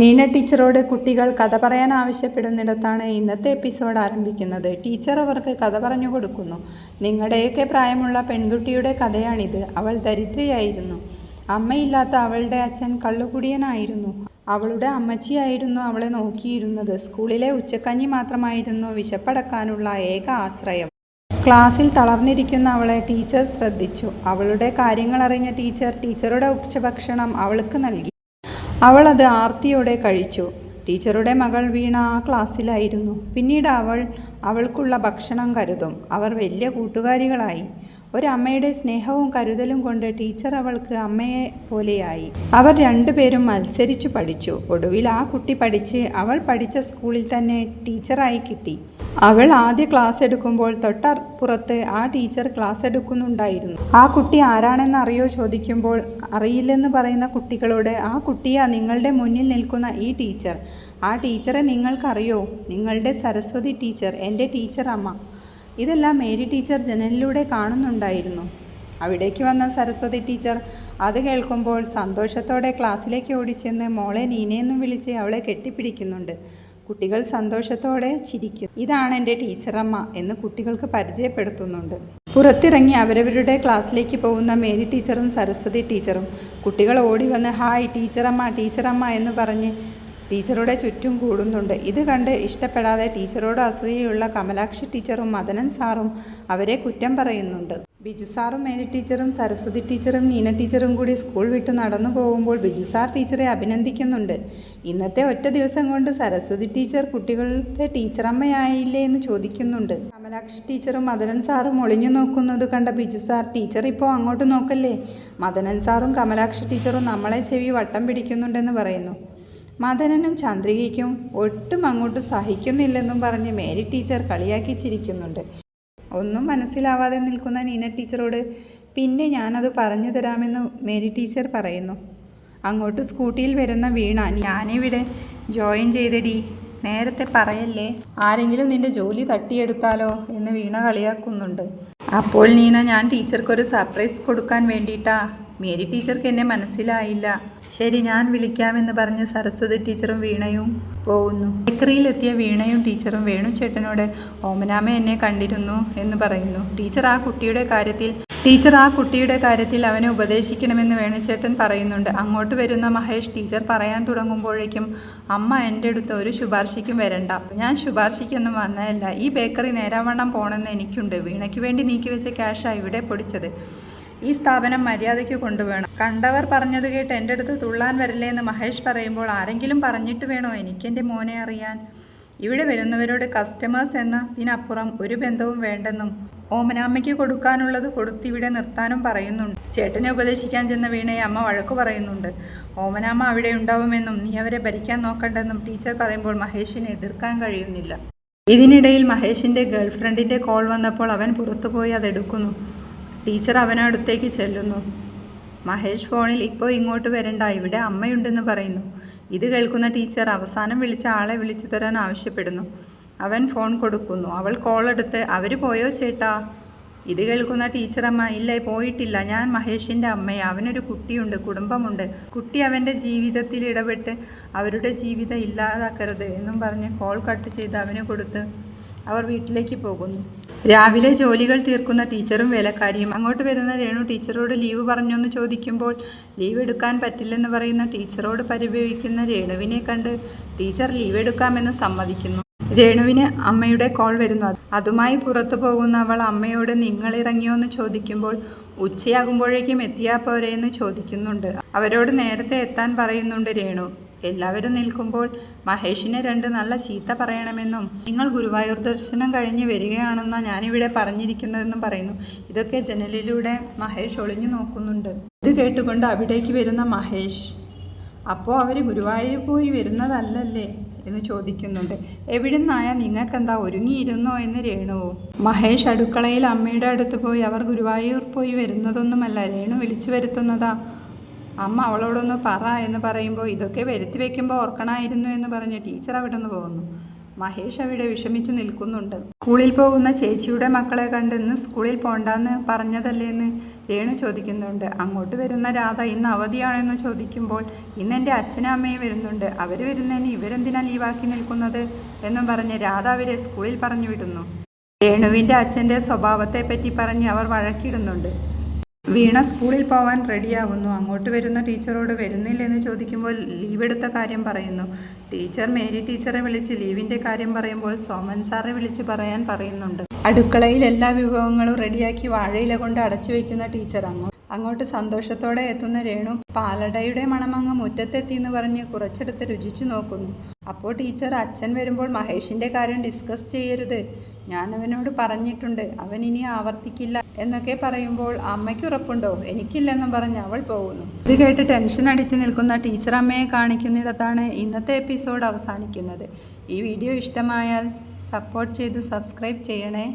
നീന ടീച്ചറോട് കുട്ടികൾ കഥ പറയാൻ ആവശ്യപ്പെടുന്നിടത്താണ് ഇന്നത്തെ എപ്പിസോഡ് ആരംഭിക്കുന്നത്. ടീച്ചർ അവർക്ക് കഥ പറഞ്ഞു കൊടുക്കുന്നു. നിങ്ങളുടെയൊക്കെ പ്രായമുള്ള പെൺകുട്ടിയുടെ കഥയാണിത്. അവൾ ദരിദ്രയായിരുന്നു. അമ്മയില്ലാത്ത അവളുടെ അച്ഛൻ കള്ളുകുടിയനായിരുന്നു. അവളുടെ അമ്മച്ചിയായിരുന്നു അവളെ നോക്കിയിരുന്നത്. സ്കൂളിലെ ഉച്ചക്കഞ്ഞി മാത്രമായിരുന്നു വിശപ്പടക്കാനുള്ള ഏക ആശ്രയം. ക്ലാസ്സിൽ തളർന്നിരിക്കുന്ന അവളെ ടീച്ചർ ശ്രദ്ധിച്ചു. അവളുടെ കാര്യങ്ങളറിഞ്ഞ ടീച്ചർ ടീച്ചറുടെ ഉച്ചഭക്ഷണം അവൾക്ക് നൽകി. അവൾ അത് ആർത്തിയോടെ കഴിച്ചു. ടീച്ചറുടെ മകൾ വീണ ആ ക്ലാസ്സിലായിരുന്നു. പിന്നീട് അവൾ അവൾക്കുള്ള ഭക്ഷണം കരുതും. അവർ വലിയ കൂട്ടുകാരികളായി. ഒരമ്മയുടെ സ്നേഹവും കരുതലും കൊണ്ട് ടീച്ചർ അവൾക്ക് അമ്മയെ പോലെയായി. അവർ രണ്ടുപേരും മത്സരിച്ചു പഠിച്ചു. ഒടുവിൽ ആ കുട്ടി പഠിച്ച് അവൾ പഠിച്ച സ്കൂളിൽ തന്നെ ടീച്ചറായി കിട്ടി. അവൾ ആദ്യ ക്ലാസ് എടുക്കുമ്പോൾ തൊട്ടപ്പുറത്ത് ആ ടീച്ചർ ക്ലാസ് എടുക്കുന്നുണ്ടായിരുന്നു. ആ കുട്ടി ആരാണെന്ന് അറിയോ ചോദിക്കുമ്പോൾ അറിയില്ലെന്ന് പറയുന്ന കുട്ടികളോട് ആ കുട്ടിയാ നിങ്ങളുടെ മുന്നിൽ നിൽക്കുന്ന ഈ ടീച്ചർ. ആ ടീച്ചറെ നിങ്ങൾക്കറിയോ? നിങ്ങളുടെ സരസ്വതി ടീച്ചർ എന്റെ ടീച്ചർ അമ്മ. ഇതെല്ലാം മേരി ടീച്ചർ ജനലിലൂടെ കാണുന്നുണ്ടായിരുന്നു. അവിടേക്ക് വന്ന സരസ്വതി ടീച്ചർ അത് കേൾക്കുമ്പോൾ സന്തോഷത്തോടെ ക്ലാസ്സിലേക്ക് ഓടിച്ചെന്ന് മോളെ നീനയെന്നും വിളിച്ച് അവളെ കെട്ടിപ്പിടിക്കുന്നുണ്ട്. കുട്ടികൾ സന്തോഷത്തോടെ ചിരിക്കും. ഇതാണ് എന്റെ ടീച്ചറമ്മ എന്ന് കുട്ടികൾക്ക് പരിചയപ്പെടുത്തുന്നുണ്ട്. പുറത്തിറങ്ങി അവരവരുടെ ക്ലാസ്സിലേക്ക് പോകുന്ന മേരി ടീച്ചറും സരസ്വതി ടീച്ചറും കുട്ടികൾ ഓടി വന്ന് ഹായ് ടീച്ചറമ്മ ടീച്ചറമ്മ എന്ന് പറഞ്ഞ് ടീച്ചറുടെ ചുറ്റും കൂടുന്നുണ്ട്. ഇത് കണ്ട് ഇഷ്ടപ്പെടാതെ ടീച്ചറോട് അസൂയയുള്ള കമലാക്ഷി ടീച്ചറും മദനൻ സാറും അവരെ കുറ്റം പറയുന്നുണ്ട്. ബിജു സാറും മേരി ടീച്ചറും സരസ്വതി ടീച്ചറും നീന ടീച്ചറും കൂടി സ്കൂൾ വിട്ട് നടന്നു പോകുമ്പോൾ ബിജു സാർ ടീച്ചറെ അഭിനന്ദിക്കുന്നുണ്ട്. ഇന്നത്തെ ഒറ്റ ദിവസം കൊണ്ട് സരസ്വതി ടീച്ചർ കുട്ടികളുടെ ടീച്ചറമ്മയായില്ലേ എന്ന് ചോദിക്കുന്നുണ്ട്. കമലാക്ഷി ടീച്ചറും മദനൻ സാറും ഒളിഞ്ഞു നോക്കുന്നത് കണ്ട ബിജു സാർ ടീച്ചർ ഇപ്പോൾ അങ്ങോട്ട് നോക്കല്ലേ? മദനൻ സാറും കമലാക്ഷി ടീച്ചറും നമ്മളെ ചെവി വട്ടം പിടിക്കുന്നുണ്ടെന്ന് പറയുന്നു. മദനനും ചന്ദ്രികയ്ക്കും ഒട്ടും അങ്ങോട്ട് സഹിക്കുന്നില്ലെന്നും പറഞ്ഞ് മേരി ടീച്ചർ കളിയാക്കി ചിരിക്കുന്നുണ്ട്. ഒന്നും മനസ്സിലാവാതെ നിൽക്കുന്ന നീന ടീച്ചറോട് പിന്നെ ഞാനത് പറഞ്ഞു തരാമെന്ന് മേരി ടീച്ചർ പറയുന്നു. അങ്ങോട്ട് സ്കൂട്ടിയിൽ വരുന്ന വീണ ഞാനിവിടെ ജോയിൻ ചെയ്തടി. നേരത്തെ പറയല്ലേ? ആരെങ്കിലും നിന്റെ ജോലി തട്ടിയെടുത്താലോ? എന്ന് വീണ കളിയാക്കുന്നുണ്ട്. അപ്പോൾ നീന ഞാൻ ടീച്ചർക്കൊരു സർപ്രൈസ് കൊടുക്കാൻ വേണ്ടിയിട്ടാ മേരി ടീച്ചർക്ക് എന്നെ മനസ്സിലായില്ല. ശരി ഞാൻ വിളിക്കാമെന്ന് പറഞ്ഞ് സരസ്വതി ടീച്ചറും വീണയും പോകുന്നു ബേക്കറിയിലെത്തിയ വീണയും ടീച്ചറും വേണു ചേട്ടനോട് ഓമനാമ എന്നെ കണ്ടിരുന്നു എന്ന് പറയുന്നു. ടീച്ചർ ആ കുട്ടിയുടെ കാര്യത്തിൽ ടീച്ചർ ആ കുട്ടിയുടെ കാര്യത്തിൽ അവനെ ഉപദേശിക്കണമെന്ന് വേണുചേട്ടൻ പറയുന്നുണ്ട്. അങ്ങോട്ട് വരുന്ന മഹേഷ് ടീച്ചർ പറയാൻ തുടങ്ങുമ്പോഴേക്കും അമ്മ എന്റെ അടുത്ത് ഒരു ശുപാർശയ്ക്കും വരണ്ട. ഞാൻ ശുപാർശയ്ക്കൊന്നും വന്നതല്ല. ഈ ബേക്കറി നേരാവണ്ണം പോകണമെന്ന് എനിക്കുണ്ട്. വീണയ്ക്ക് വേണ്ടി നീക്കി വെച്ച ക്യാഷാണ് ഇവിടെ പൊടിച്ചത്. ഈ സ്ഥാപനം മര്യാദയ്ക്ക് കൊണ്ടുവേണം. കണ്ടവർ പറഞ്ഞത് കേട്ട് എന്റെ അടുത്ത് തുള്ളാൻ വരില്ലേ എന്ന് മഹേഷ് പറയുമ്പോൾ ആരെങ്കിലും പറഞ്ഞിട്ട് വേണോ എനിക്കെന്റെ മോനെ അറിയാൻ? ഇവിടെ വരുന്നവരോട് കസ്റ്റമേഴ്സ് എന്നതിനപ്പുറം ഒരു ബന്ധവും വേണ്ടെന്നും ഓമനാമ്മയ്ക്ക് കൊടുക്കാനുള്ളത് കൊടുത്തിവിടെ നിർത്താനും പറയുന്നുണ്ട്. ചേട്ടനെ ഉപദേശിക്കാൻ ചെന്ന വീണയെ അമ്മ വഴക്കു പറയുന്നുണ്ട്. ഓമനാമ്മ അവിടെ ഉണ്ടാവുമെന്നും നീ അവരെ ഭരിക്കാൻ നോക്കണ്ടെന്നും ടീച്ചർ പറയുമ്പോൾ മഹേഷിനെ എതിർക്കാൻ കഴിയുന്നില്ല. ഇതിനിടയിൽ മഹേഷിന്റെ ഗേൾഫ്രണ്ടിന്റെ കോൾ വന്നപ്പോൾ അവൻ പുറത്തുപോയി അതെടുക്കുന്നു. ടീച്ചർ അവനടുത്തേക്ക് ചെല്ലുന്നു. മഹേഷ് ഫോണിൽ ഇപ്പോൾ ഇങ്ങോട്ട് വരണ്ട ഇവിടെ അമ്മയുണ്ടെന്ന് പറയുന്നു. ഇത് കേൾക്കുന്ന ടീച്ചർ അവസാനം വിളിച്ച ആളെ വിളിച്ചു തരാൻ ആവശ്യപ്പെടുന്നു. അവൻ ഫോൺ കൊടുക്കുന്നു. അവൾ കോൾ എടുത്ത് അവർ പോയോ ചേട്ടാ? ഇത് കേൾക്കുന്ന ടീച്ചറമ്മ ഇല്ല പോയിട്ടില്ല. ഞാൻ മഹേഷിന്റെ അമ്മയെ. അവനൊരു കുട്ടിയുണ്ട് കുടുംബമുണ്ട്. കുട്ടി അവന്റെ ജീവിതത്തിൽ ഇടപെട്ട് അവരുടെ ജീവിതം ഇല്ലാതാക്കരുത് എന്നും പറഞ്ഞ് കോൾ കട്ട് ചെയ്ത് അവന് കൊടുത്ത് അവർ വീട്ടിലേക്ക് പോകുന്നു. രാവിലെ ജോലികൾ തീർക്കുന്ന ടീച്ചറും വേലക്കാരിയും. അങ്ങോട്ട് വരുന്ന രേണു ടീച്ചറോട് ലീവ് പറഞ്ഞൊന്ന് ചോദിക്കുമ്പോൾ ലീവ് എടുക്കാൻ പറ്റില്ലെന്ന് പറയുന്ന ടീച്ചറോട് പരിഭവിക്കുന്ന രേണുവിനെ കണ്ട് ടീച്ചർ ലീവ് എടുക്കാമെന്ന് സമ്മതിക്കുന്നു. രേണുവിന് അമ്മയുടെ കോൾ വരുന്നു. അതുമായി പുറത്തു പോകുന്ന അവൾ അമ്മയോട് നിങ്ങൾ ഇറങ്ങിയോ എന്ന് ചോദിക്കുമ്പോൾ ഉച്ചയാകുമ്പോഴേക്കും എത്തിയാൽ പോരെ എന്ന് ചോദിക്കുന്നുണ്ട്. അവരോട് നേരത്തെ എത്താൻ പറയുന്നുണ്ട് രേണു. എല്ലാവരും നിൽക്കുമ്പോൾ മഹേഷിനെ രണ്ട് നല്ല ചീത്ത പറയണമെന്നും നിങ്ങൾ ഗുരുവായൂർ ദർശനം കഴിഞ്ഞ് വരികയാണെന്നാണ് ഞാനിവിടെ പറഞ്ഞിരിക്കുന്നതെന്നും പറയുന്നു. ഇതൊക്കെ ജനലിലൂടെ മഹേഷ് ഒളിഞ്ഞു നോക്കുന്നുണ്ട്. ഇത് കേട്ടുകൊണ്ട് അവിടേക്ക് വരുന്ന മഹേഷ് അപ്പോൾ അവർ ഗുരുവായൂർ പോയി വരുന്നതല്ലല്ലേ? എന്ന് ചോദിക്കുന്നുണ്ട്. എവിടുന്നായ നിങ്ങൾക്കെന്താ ഒരുങ്ങിയിരുന്നോ? എന്ന് രേണുവോ മഹേഷ് അടുക്കളയിൽ അമ്മയുടെ അടുത്ത് പോയി അവർ ഗുരുവായൂർ പോയി വരുന്നതൊന്നുമല്ല രേണു വിളിച്ചു വരുത്തുന്നതാ. അമ്മ അവളോടൊന്ന് പറ എന്ന് പറയുമ്പോൾ ഇതൊക്കെ വരുത്തി വെക്കുമ്പോൾ ഓർക്കണമായിരുന്നു എന്ന് പറഞ്ഞ് ടീച്ചർ അവിടെ നിന്ന് പോകുന്നു മഹേഷ് അവിടെ വിഷമിച്ച് നിൽക്കുന്നുണ്ട്. സ്കൂളിൽ പോകുന്ന ചേച്ചിയുടെ മക്കളെ കണ്ടെന്ന് സ്കൂളിൽ സ്കൂളിൽ പറഞ്ഞതല്ലേ പറഞ്ഞതല്ലേന്ന് രേണു ചോദിക്കുന്നുണ്ട്. അങ്ങോട്ട് വരുന്ന രാധ ഇന്ന് അവധിയാണെന്ന് ചോദിക്കുമ്പോൾ ഇന്ന് എന്റെ അച്ഛനും അമ്മയും വരുന്നുണ്ട്. അവർ വരുന്നതിന് ഇവരെന്തിനാ ലീവാക്കി നിൽക്കുന്നത് എന്നും പറഞ്ഞ് രാധ അവരെ സ്കൂളിൽ പറഞ്ഞു വിടുന്നു. രേണുവിന്റെ അച്ഛന്റെ സ്വഭാവത്തെപ്പറ്റി പറഞ്ഞ് അവർ വഴക്കിടുന്നുണ്ട്. വീണ സ്കൂളിൽ പോവാൻ റെഡിയാവുന്നു. അങ്ങോട്ട് വരുന്ന ടീച്ചറോട് വരുന്നില്ലെന്ന് ചോദിക്കുമ്പോൾ ലീവ് എടുത്ത കാര്യം പറയുന്നു. ടീച്ചർ മേരി ടീച്ചറെ വിളിച്ച് ലീവിന്റെ കാര്യം പറയുമ്പോൾ സോമൻ സാറെ വിളിച്ച് പറയാൻ പറയുന്നുണ്ട്. അടുക്കളയിൽ എല്ലാ വിഭവങ്ങളും റെഡിയാക്കി വാഴയില കൊണ്ട് അടച്ചു വയ്ക്കുന്ന ടീച്ചർ അങ്ങോട്ട് അങ്ങോട്ട് സന്തോഷത്തോടെ എത്തുന്ന രേണു പാലടയുടെ മണമങ്ങ് മുറ്റത്തെത്തി എന്ന് പറഞ്ഞ് കുറച്ചെടുത്ത് രുചിച്ചു നോക്കുന്നു. അപ്പോൾ ടീച്ചർ അച്ഛൻ വരുമ്പോൾ മഹേഷിന്റെ കാര്യം ഡിസ്കസ് ചെയ്യരുത്. ഞാൻ അവനോട് പറഞ്ഞിട്ടുണ്ട് അവൻ ഇനി ആവർത്തിക്കില്ല എന്നൊക്കെ പറയുമ്പോൾ അമ്മയ്ക്ക് ഉറപ്പുണ്ടോ? എനിക്കില്ലെന്നും പറഞ്ഞ് അവൾ പോകുന്നു. ഇത് കേട്ട് ടെൻഷൻ അടിച്ച് നിൽക്കുന്ന ടീച്ചർ അമ്മയെ കാണിക്കുന്നിടത്താണ് ഇന്നത്തെ എപ്പിസോഡ് അവസാനിക്കുന്നത്. ഈ വീഡിയോ ഇഷ്ടമായാൽ സപ്പോർട്ട് ചെയ്ത് സബ്സ്ക്രൈബ് ചെയ്യണേ.